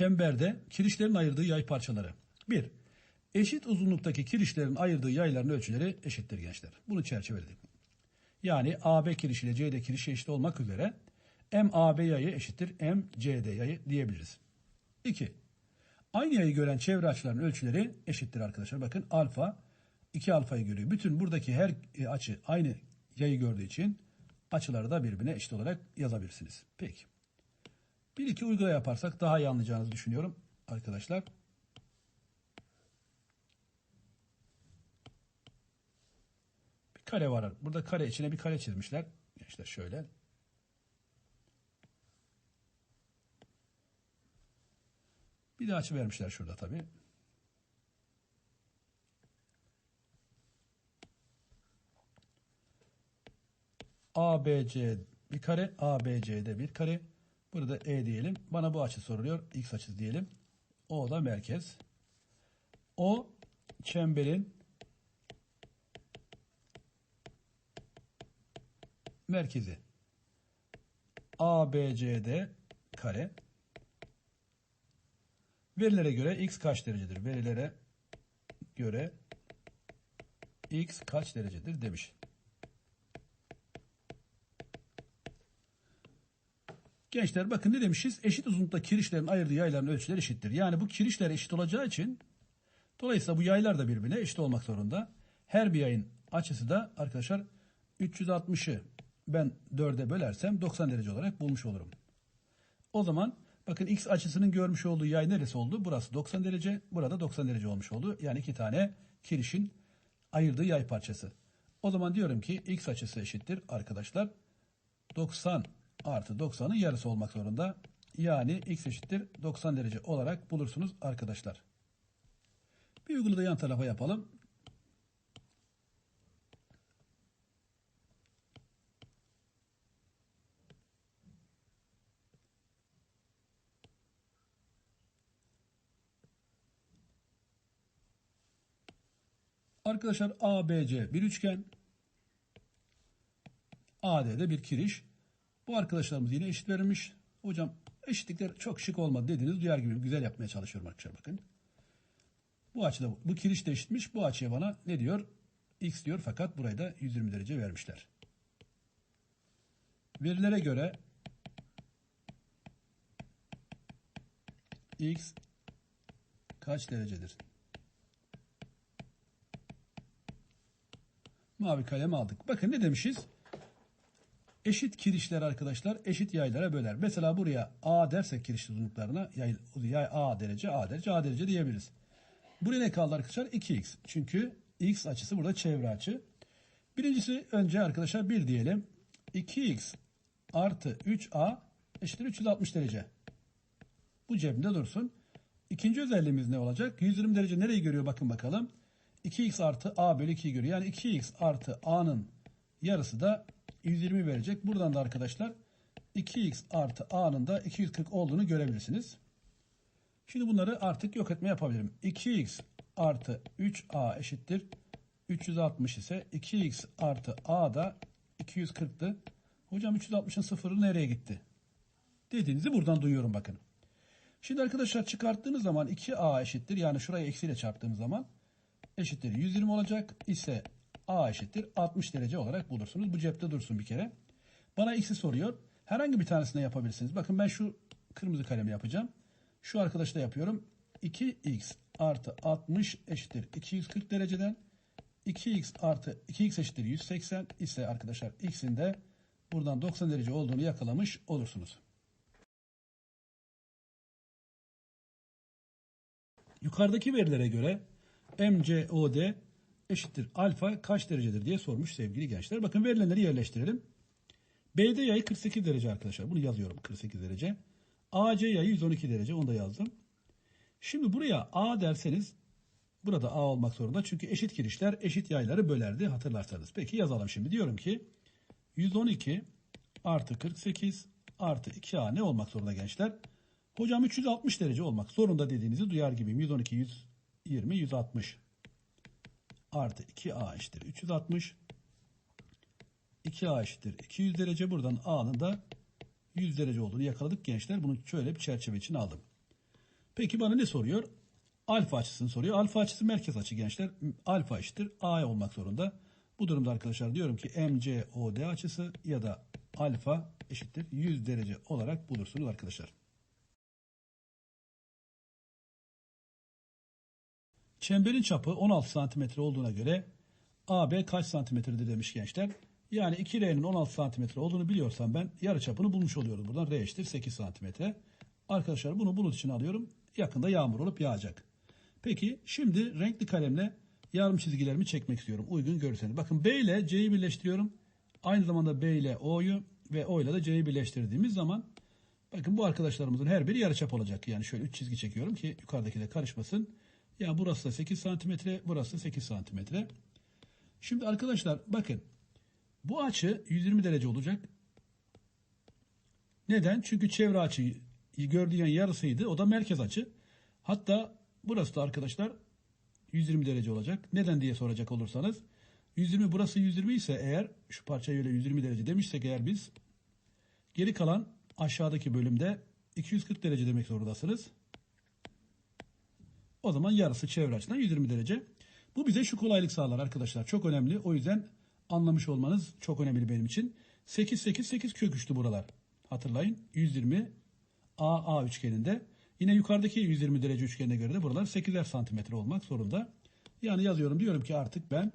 çemberde kirişlerin ayırdığı yay parçaları. 1. Eşit uzunluktaki kirişlerin ayırdığı yayların ölçüleri eşittir gençler. Bunu çerçeveledik. Yani AB kiriş ile CD kirişi eşit olmak üzere MAB yayı eşittir MCD yayı diyebiliriz. 2. Aynı yayı gören çevre açıların ölçüleri eşittir arkadaşlar. Bakın alfa 2 alfayı görüyor. Bütün buradaki her e, açı aynı yayı gördüğü için açıları da birbirine eşit olarak yazabilirsiniz. Peki. Bir iki uygula yaparsak daha iyi anlayacağınızı düşünüyorum arkadaşlar. Bir kare var. Burada kare içine bir kare çizmişler. Gençler şöyle. Bir de açı vermişler şurada tabii. ABC bir kare, ABC'de bir kare. Burada E diyelim. Bana bu açı soruluyor. X açısı diyelim. O da merkez. O çemberin merkezi. ABCD kare. Verilere göre x kaç derecedir? Verilere göre x kaç derecedir demiş. Gençler bakın ne demişiz? Eşit uzunlukta kirişlerin ayırdığı yayların ölçüleri eşittir. Yani bu kirişler eşit olacağı için dolayısıyla bu yaylar da birbirine eşit olmak zorunda. Her bir yayın açısı da arkadaşlar 360'ı ben 4'e bölersem 90 derece olarak bulmuş olurum. O zaman bakın x açısının görmüş olduğu yay neresi oldu? Burası 90 derece, burada 90 derece olmuş oldu. Yani iki tane kirişin ayırdığı yay parçası. O zaman diyorum ki x açısı eşittir arkadaşlar 90 artı 90'ın yarısı olmak zorunda. Yani x eşittir 90 derece olarak bulursunuz arkadaşlar. Bir uygulu da yan tarafa yapalım. Arkadaşlar ABC bir üçgen. AD'de bir kiriş. Bu arkadaşlarımız yine eşit verilmiş. Hocam eşitlikler çok şık olmadı dediğiniz duyar gibi güzel yapmaya çalışıyorum arkadaşlar bakın. Bu açıda bu kiriş de eşitmiş. Bu açıya bana ne diyor? X diyor fakat burayı da 120 derece vermişler. Verilere göre X kaç derecedir? Mavi kalem aldık. Bakın ne demişiz? Eşit kirişler arkadaşlar eşit yaylara böler. Mesela buraya A dersek kiriş uzunluklarına yay, yay A derece, A derece, A derece diyebiliriz. Buraya ne kaldı arkadaşlar? 2x. Çünkü x açısı burada çevre açı. Birincisi önce arkadaşlar 1 diyelim. 2x artı 3a eşittir 360 derece. Bu cebimde dursun. İkinci özelliğimiz ne olacak? 120 derece nereyi görüyor bakın bakalım. 2x artı a bölü 2'yi görüyor. Yani 2x artı a'nın yarısı da 120 verecek. Buradan da arkadaşlar 2x artı a'nın da 240 olduğunu görebilirsiniz. Şimdi bunları artık yok etme yapabilirim. 2x artı 3a eşittir. 360 ise 2x artı a da 240'tı. Hocam 360'ın sıfırı nereye gitti? Dediğinizi buradan duyuyorum bakın. Şimdi arkadaşlar çıkarttığınız zaman 2a eşittir. Yani şurayı eksiyle çarptığımız zaman eşittir 120 olacak ise a eşittir 60 derece olarak bulursunuz. Bu cepte dursun bir kere. Bana x'i soruyor. Herhangi bir tanesine yapabilirsiniz. Bakın ben şu kırmızı kalemi yapacağım. Şu arkadaşı da yapıyorum. 2x artı 60 eşittir 240 dereceden 2x artı 2x eşittir 180 ise arkadaşlar x'in de buradan 90 derece olduğunu yakalamış olursunuz. Yukarıdaki verilere göre MCOD eşittir alfa kaç derecedir diye sormuş sevgili gençler. Bakın verilenleri yerleştirelim. BD yayı 48 derece arkadaşlar. Bunu yazıyorum 48 derece. AC yayı 112 derece. Onu da yazdım. Şimdi buraya A derseniz burada A olmak zorunda. Çünkü eşit kirişler eşit yayları bölerdi hatırlarsanız. Peki yazalım şimdi. Diyorum ki 112 artı 48 artı 2A ne olmak zorunda gençler? Hocam 360 derece olmak zorunda dediğinizi duyar gibiyim. 112, 120, 160 artı 2A eşittir 360. 2A eşittir 200 derece. Buradan A'nın da 100 derece olduğunu yakaladık gençler. Bunu şöyle bir çerçeve için aldım. Peki bana ne soruyor? Alfa açısını soruyor. Alfa açısı merkez açı gençler. Alfa eşittir A olmak zorunda. Bu durumda arkadaşlar diyorum ki MCOD açısı ya da alfa eşittir 100 derece olarak bulursunuz arkadaşlar. Çemberin çapı 16 santimetre olduğuna göre AB kaç santimetredir demiş gençler. Yani 2R'nin 16 santimetre olduğunu biliyorsam ben yarı çapını bulmuş oluyorum. Buradan R eşittir 8 santimetre. Arkadaşlar bunu bulut için alıyorum. Yakında yağmur olup yağacak. Peki şimdi renkli kalemle yarım çizgilerimi çekmek istiyorum. Uygun görürseniz. Bakın B ile C'yi birleştiriyorum. Aynı zamanda B ile O'yu ve O ile de C'yi birleştirdiğimiz zaman bakın bu arkadaşlarımızın her biri yarıçap olacak. Yani şöyle 3 çizgi çekiyorum ki yukarıdaki de karışmasın. Yani burası da 8 santimetre, burası da 8 santimetre. Şimdi arkadaşlar bakın bu açı 120 derece olacak. Neden? Çünkü çevre açıyı gördüğün yarısıydı. O da merkez açı. Hatta burası da arkadaşlar 120 derece olacak. Neden diye soracak olursanız 120 burası 120 ise eğer şu parçayı öyle 120 derece demişsek eğer biz geri kalan aşağıdaki bölümde 240 derece demek zorundasınız. O zaman yarısı çevre açısından 120 derece. Bu bize şu kolaylık sağlar arkadaşlar. Çok önemli. O yüzden anlamış olmanız çok önemli benim için. 8 8 8 kök üçlü buralar. Hatırlayın. 120 A A üçgeninde. Yine yukarıdaki 120 derece üçgenine göre de buralar 8'er santimetre olmak zorunda. Yani yazıyorum diyorum ki artık ben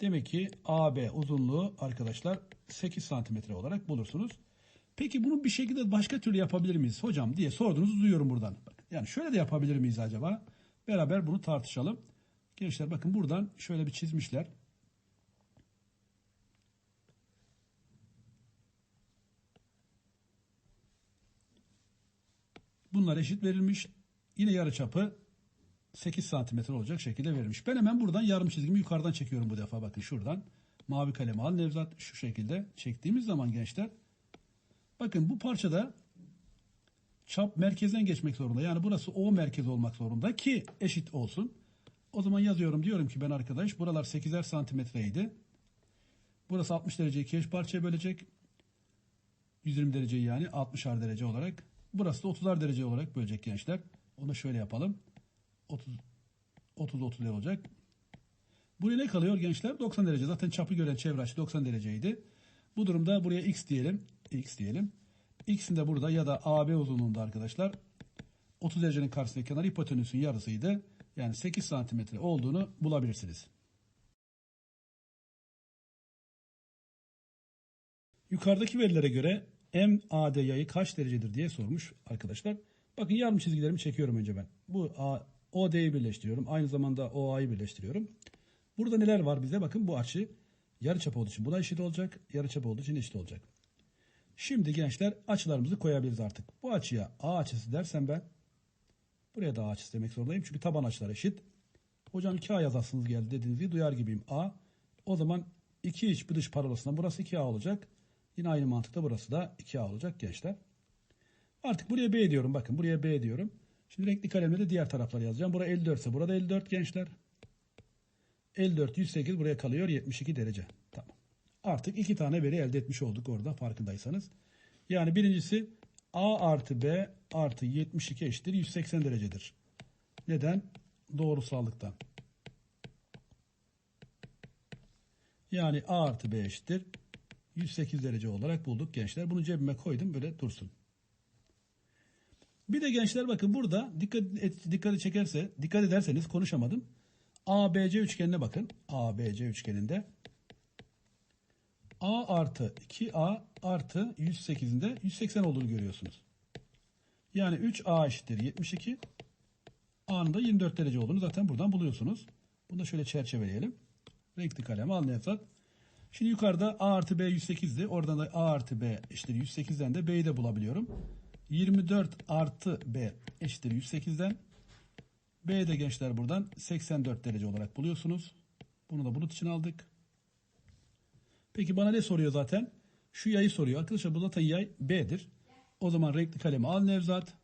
demek ki AB uzunluğu arkadaşlar 8 santimetre olarak bulursunuz. Peki bunu bir şekilde başka türlü yapabilir miyiz hocam diye sorduğunuzu duyuyorum buradan. Yani şöyle de yapabilir miyiz acaba? Beraber bunu tartışalım. Gençler bakın buradan şöyle bir çizmişler. Bunlar eşit verilmiş. Yine yarıçapı 8 santimetre olacak şekilde verilmiş. Ben hemen buradan yarım çizgimi yukarıdan çekiyorum bu defa. Bakın şuradan. Mavi kalemi al Nevzat. Şu şekilde çektiğimiz zaman gençler. Bakın bu parçada çap merkezden geçmek zorunda. Yani burası O merkez olmak zorunda ki eşit olsun. O zaman yazıyorum diyorum ki ben arkadaş buralar 8'er santimetreydi. Burası 60 dereceyi iki parçaya bölecek. 120 dereceyi yani 60'ar derece olarak. Burası da 30'ar derece olarak bölecek gençler. Onu şöyle yapalım. 30 30 30 olacak. Buraya ne kalıyor gençler? 90 derece. Zaten çapı gören çevre açı 90 dereceydi. Bu durumda buraya x diyelim. x diyelim. X'in de burada ya da AB uzunluğunda arkadaşlar 30 derecenin karşısındaki kenar hipotenüsün yarısıydı. Yani 8 santimetre olduğunu bulabilirsiniz. Yukarıdaki verilere göre MAD yayı kaç derecedir diye sormuş arkadaşlar. Bakın yarım çizgilerimi çekiyorum önce ben. Bu A, OD'yi birleştiriyorum. Aynı zamanda OA'yı birleştiriyorum. Burada neler var bize? Bakın bu açı yarıçap olduğu için buna eşit olacak. Yarıçap olduğu için eşit olacak. Şimdi gençler açılarımızı koyabiliriz artık. Bu açıya A açısı dersem ben buraya da A açısı demek zorundayım. Çünkü taban açılar eşit. Hocam 2A yazasınız geldi dediğinizi duyar gibiyim. A. O zaman iki iç bir dış parolasından burası 2A olacak. Yine aynı mantıkta burası da 2A olacak gençler. Artık buraya B diyorum. Bakın buraya B diyorum. Şimdi renkli kalemle de diğer tarafları yazacağım. Bura 54 ise burada 54 gençler. 54 108 buraya kalıyor 72 derece. Artık iki tane veri elde etmiş olduk orada farkındaysanız. Yani birincisi A artı B artı 72 eşittir 180 derecedir. Neden? Doğrusallıktan. Yani A artı B eşittir 108 derece olarak bulduk gençler. Bunu cebime koydum böyle dursun. Bir de gençler bakın burada dikkat et, dikkati çekerse dikkat ederseniz konuşamadım. ABC üçgenine bakın. ABC üçgeninde A artı 2A artı 108'inde 180 olduğunu görüyorsunuz. Yani 3A eşittir 72. A'nın da 24 derece olduğunu zaten buradan buluyorsunuz. Bunu da şöyle çerçeveleyelim. Renkli kalem al Nevzat. Şimdi yukarıda A artı B 108'di. Oradan da A artı B eşittir 108'den de B'yi de bulabiliyorum. 24 artı B eşittir 108'den. B de gençler buradan 84 derece olarak buluyorsunuz. Bunu da bulut için aldık. Peki bana ne soruyor zaten? Şu yayı soruyor. Arkadaşlar bu zaten yay B'dir. O zaman renkli kalemi al Nevzat.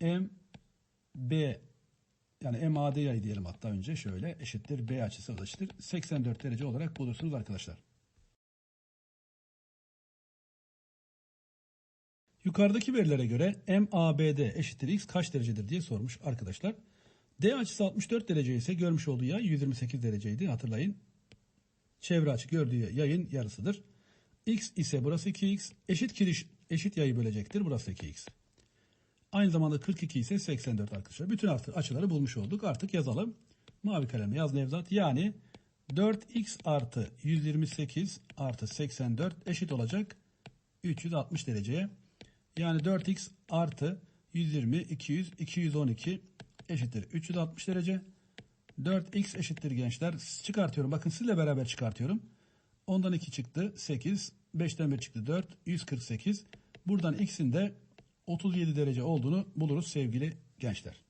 M B yani MAD yayı diyelim hatta önce şöyle eşittir B açısı eşittir 84 derece olarak bulursunuz arkadaşlar. Yukarıdaki verilere göre MABD eşittir x kaç derecedir diye sormuş arkadaşlar. D açısı 64 derece ise görmüş olduğu yay 128 dereceydi hatırlayın. Çevre açı gördüğü yayın yarısıdır. X ise burası 2x. Eşit kiriş eşit yayı bölecektir. Burası 2x. Aynı zamanda 42 ise 84 arkadaşlar. Bütün açıları bulmuş olduk. Artık yazalım. Mavi kalemle yaz Nevzat. Yani 4x artı 128 artı 84 eşit olacak 360 dereceye. Yani 4x artı 120, 200, 212 eşittir 360 derece. 4x eşittir gençler. Çıkartıyorum. Bakın sizle beraber çıkartıyorum. Ondan 2 çıktı 8. 5'ten 1 çıktı 4. 148. Buradan x'in de 37 derece olduğunu buluruz sevgili gençler.